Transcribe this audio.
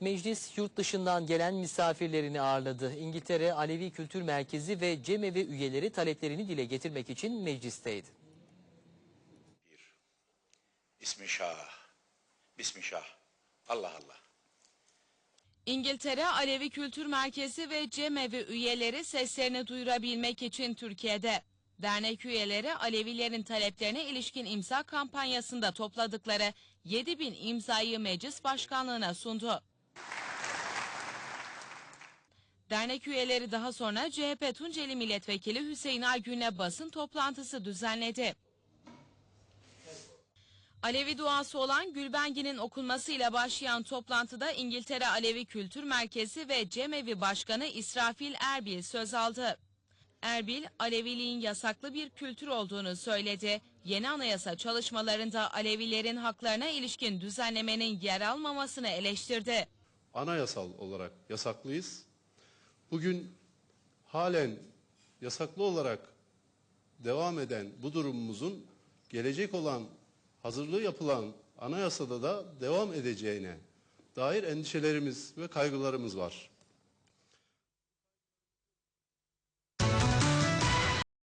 Meclis yurt dışından gelen misafirlerini ağırladı. İngiltere Alevi Kültür Merkezi ve cemevi üyeleri taleplerini dile getirmek için meclisteydi. İsmi Şah. Bismi Şah. Allah Allah. İngiltere Alevi Kültür Merkezi ve Cemevi üyeleri seslerini duyurabilmek için Türkiye'de. Dernek üyeleri Alevilerin taleplerine ilişkin imza kampanyasında topladıkları 7 bin imzayı meclis başkanlığına sundu. Dernek üyeleri daha sonra CHP Tunceli Milletvekili Hüseyin Aygün'le basın toplantısı düzenledi. Alevi duası olan Gülbengi'nin okunmasıyla başlayan toplantıda İngiltere Alevi Kültür Merkezi ve Cemevi Başkanı İsrafil Erbil söz aldı. Erbil, Aleviliğin yasaklı bir kültür olduğunu söyledi. Yeni anayasa çalışmalarında Alevilerin haklarına ilişkin düzenlemenin yer almamasını eleştirdi. anayasal olarak yasaklıyız. Bugün halen yasaklı olarak devam eden bu durumumuzun gelecek olan hazırlığı yapılan anayasada da devam edeceğine dair endişelerimiz ve kaygılarımız var.